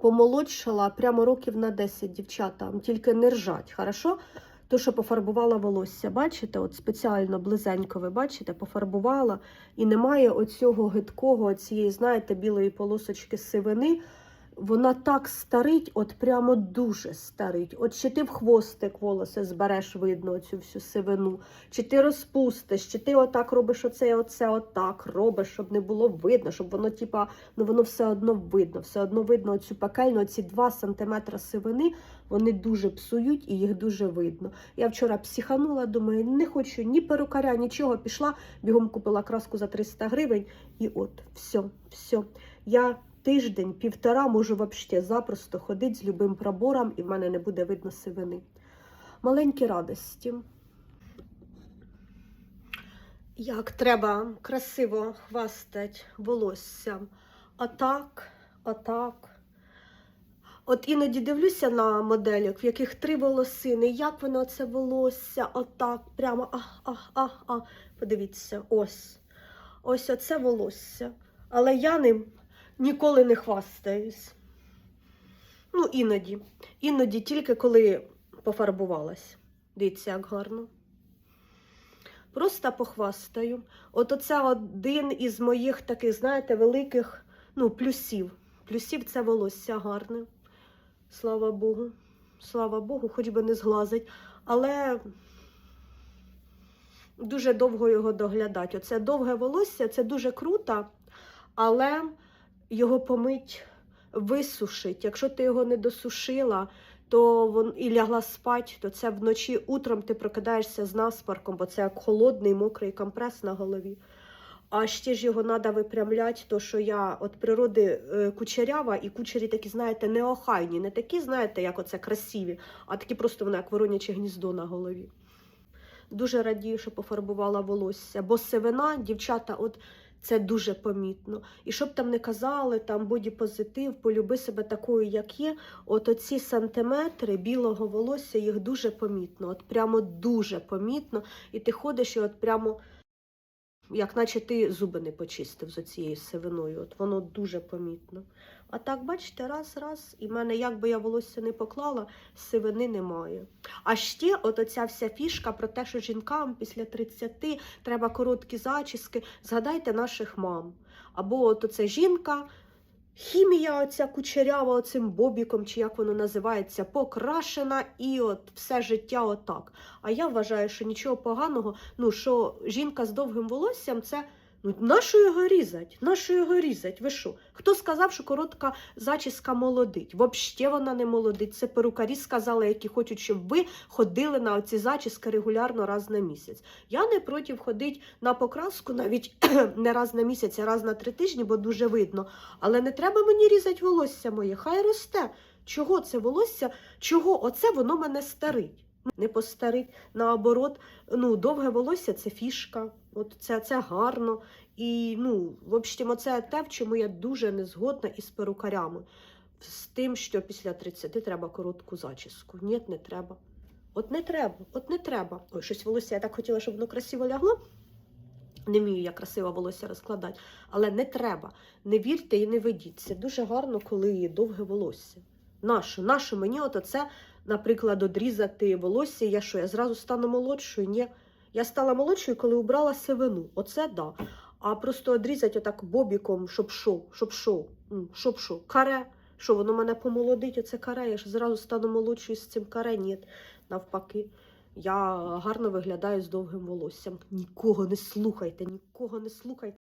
помолодшала прямо років на 10 дівчата, тільки не ржать, хорошо? То, що пофарбувала волосся, бачите, от спеціально близенько ви бачите, пофарбувала, і немає оцього гидкого, цієї, знаєте, білої полосочки сивини. Вона так старить, от прямо дуже старить. От чи ти в хвостик волоси збереш, видно цю всю сивину, чи ти розпустиш, чи ти отак робиш оце, оце, отак робиш, щоб не було видно, щоб воно, типа, ну воно все одно видно, все одно видно оцю пекельну, оці 2 см сивини, вони дуже псують і їх дуже видно. Я вчора психанула, думаю, не хочу ні перукаря, нічого. Пішла, бігом купила краску за 300 гривень, і от, все, все. Я тиждень, півтора можу взагалі запросто ходити з любим пробором, і в мене не буде видно сивини. Маленькі радості. Як треба красиво хвастати волоссям. Отак, отак. От іноді дивлюся на моделях, в яких три волосини, як воно це волосся, отак, прямо а, а, а, а. Подивіться, ось. Ось оце волосся. Але я ним ніколи не хвастаюсь. Ну, іноді. Іноді тільки коли пофарбувалась. Дивіться, як гарно. Просто похвастаю. От оце один із моїх таких, знаєте, великих ну, плюсів. Плюсів це волосся гарне. Слава Богу. Слава Богу, хоч би не зглазить. Але дуже довго його доглядати. Оце довге волосся, це дуже круто, але його помить, висушить. Якщо ти його не досушила, то вон і лягла спать, то це вночі утром ти прокидаєшся з наспарком, бо це як холодний мокрий компрес на голові. А ще ж його треба випрямляти, то що я от природи е, кучерява, і кучері такі, знаєте, неохайні, не такі, знаєте, як оце красиві, а такі просто вони як вороняче гніздо на голові. Дуже радію, що пофарбувала волосся, бо сивина, дівчата, от це дуже помітно. І щоб там не казали, там боді-позитив, полюби себе такою, як є. От оці сантиметри білого волосся, їх дуже помітно. От прямо дуже помітно. І ти ходиш і от прямо, як наче ти зуби не почистив з оцією сивиною. От воно дуже помітно. А так, бачите, раз, раз, і в мене, як би я волосся не поклала, сивини немає. А ще от оця вся фішка про те, що жінкам після 30 треба короткі зачіски. Згадайте наших мам. Або от оце жінка, хімія оця кучерява оцим бобіком, чи як воно називається, покрашена, і от все життя отак. А я вважаю, що нічого поганого, ну що жінка з довгим волоссям це. Ну, нащо його різать? Нащо його різать? Ви що? Хто сказав, що коротка зачіска молодить? Взагалі вона не молодить. Це перукарі сказали, які хочуть, щоб ви ходили на оці зачіски регулярно раз на місяць. Я не проти ходити на покраску навіть не раз на місяць, а раз на три тижні, бо дуже видно. Але не треба мені різати волосся моє, хай росте. Чого це волосся? Чого оце воно мене старить? Не постарить. Наоборот, ну, довге волосся це фішка. От це, це гарно. І ну, в общем, це те, в чому я дуже не згодна із перукарями. З тим, що після 30 треба коротку зачіску. Ні, не треба. От не треба, от не треба. Ой, щось волосся, я так хотіла, щоб воно красиво лягло. Не вмію я красиво волосся розкладати, але не треба. Не вірте і не ведіть. Це дуже гарно, коли довге волосся. Нащо? Нащо мені от оце, наприклад, одрізати волосся? Я що, я зразу стану молодшою? Ні. Я стала молодшою, коли убрала сивину. Оце да. А просто одрізати отак бобіком, щоб що, щоб що, М, щоб що, каре. Що воно мене помолодить, оце каре, я ж зразу стану молодшою з цим каре. Ні, навпаки. Я гарно виглядаю з довгим волоссям. Нікого не слухайте, нікого не слухайте.